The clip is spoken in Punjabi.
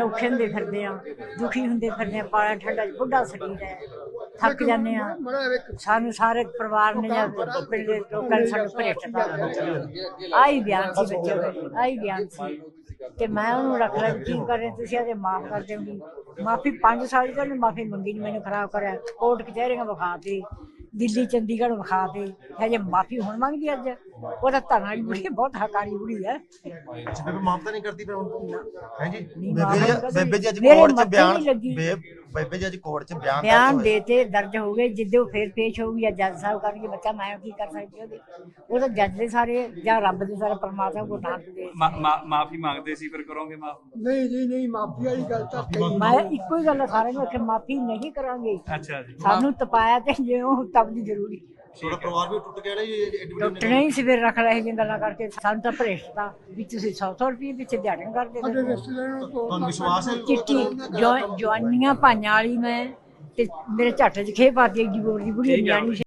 ਔਖੇ ਹੁੰਦੇ ਫਿਰਦੇ ਆ, ਦੁਖੀ ਹੁੰਦੇ ਫਿਰਦੇ ਆ, ਪਾਲਾ ਠੰਡਾ ਬੁੱਢਾ ਸਰੀਰ ਹੈ, ਥੱਕ ਜਾਂਦੇ ਆ। ਸਾਨੂੰ ਸਾਰੇ ਪਰਿਵਾਰ ਨੇ ਜਾਂ ਪਿੰਡ ਦੇ ਲੋਕਾਂ ਨੇ ਸਾਨੂੰ ਭੇਟਤਾ ਆਈ ਬਿਆਨ ਸੀ ਬੱਚੇ ਦਾ ਆਈ ਬਿਆਨ ਸੀ। ਤੇ ਮੈਂ ਉਹਨੂੰ ਰੱਖ ਲਿਆ ਕੀ ਕਰੇ ਤੁਸੀਂ ਆਦੇ ਮਾਫ ਕਰ ਦਿਓਗੀ ਮਾਫੀ 5 ਸਾਲ ਦੀ ਮਾਫੀ ਮੰਗੀ ਨਹੀਂ ਮੈਨੂੰ ਖਰਾਬ ਕਰਿਆ। ਕੋਰਟ ਕਚਹਿਰੀਆਂ ਵਿਖਾ ਦਿੱਲੀ ਚੰਡੀਗੜ੍ਹ ਵਿਖਾ ਤੇ ਹਜੇ ਮਾਫੀ ਹੁਣ ਮੰਗਦੀ ਅੱਜ। ਉਹ ਤਾਂ ਧਨ ਵਾਲੀ ਬੁੜੀ ਬਹੁਤ ਹਕਾਰੀ ਬੁੜੀ ਹੈ। ਬੇਬੇ ਮਾਫ ਤਾਂ ਨਹੀਂ ਕਰਦੀ ਫਿਰ ਹੁਣ? ਹੈ ਜੀ? ਨਹੀਂ, ਬੇਬੇ ਜੀ ਅੱਜ ਕੋਰਟ 'ਚ ਬਿਆਨ ਬੇਬੇ ਜੀ ਅੱਜ ਕੋਰਟ 'ਚ ਬਿਆਨ ਦਰਜ ਬਿਆਨ। ਦੇਤੇ ਦਰਜ ਹੋ ਗਏ ਜਿੱਦੇ ਉਹ ਫੇਰ ਪੇਸ਼ ਹੋਊਗੀ ਜਾਂ ਜੱਜ ਸਾਹਿਬ ਕਰਨਗੇ ਬੱਚਾ ਮੈਂ ਕੀ ਕਰ ਸਕਦੀ ਉਹਦੇ? ਉਹ ਤਾਂ ਜੱਜ ਦੇ ਸਾਰੇ ਜਾਂ ਰੱਬ ਦੇ ਸਾਰੇ ਪਰਮਾਤਮਾ ਕੋ ਨਾਮ ਦੇ ਮਾਫੀ ਮੰਗਦੇ ਸੀ ਫਿਰ ਕਰੋਗੇ ਮਾਫ? ਨਹੀਂ ਜੀ ਨਹੀਂ ਮਾਫੀ ਵਾਲੀ ਗੱਲ ਤਾਂ ਮੈਂ ਇੱਕੋ ਹੀ ਗੱਲ ਸਾਰਿਆਂ ਨੂੰ ਕਿ ਮਾਫੀ ਨਹੀਂ ਕਰਾਂਗੇ। ਅੱਛਾ ਜੀ। ਸਾਨੂੰ ਤਪਾਇਆ ਤੇ ਜਿਉਂ ਤਪ ਦੀ ਜ਼ਰੂਰੀ। ਤੁਹਾਡਾ ਪਰਿਵਾਰ ਵੀ ਟੁੱਟ ਗਿਆ ਨਾ ਜੀ ਐਡਮਿਟ ਟੁੱਟਣਾ ਹੀ ਸਵੇਰ ਰੱਖ ਰਹੇ ਜਿਹੀਆਂ ਗੱਲਾਂ ਕਰਕੇ। ਸਾਨੂੰ ਤਾਂ ਭ੍ਰਿਸ਼ਟਤਾ ਵੀ ਤੁਸੀਂ 100 ਰੁਪਏ ਪਿੱਛੇ ਦਿਹਾੜੀਆਂ ਕਰਦੇ ਨੂੰ ਤੁਹਾਨੂੰ ਵਿਸ਼ਵਾਸ ਹੈ? ਚਿੱਟੀ ਜੋ ਜਵਾਨੀਆਂ ਭਾਈਆਂ ਵਾਲੀ ਮੈਂ ਤੇ ਮੇਰੇ ਝੱਟ ਚ ਖੇ ਪਾਤੀ ਏਡੀ ਬੋਰ ਦੀ ਬੁੜੀ ਨਿਆਣੀ ਸੀ।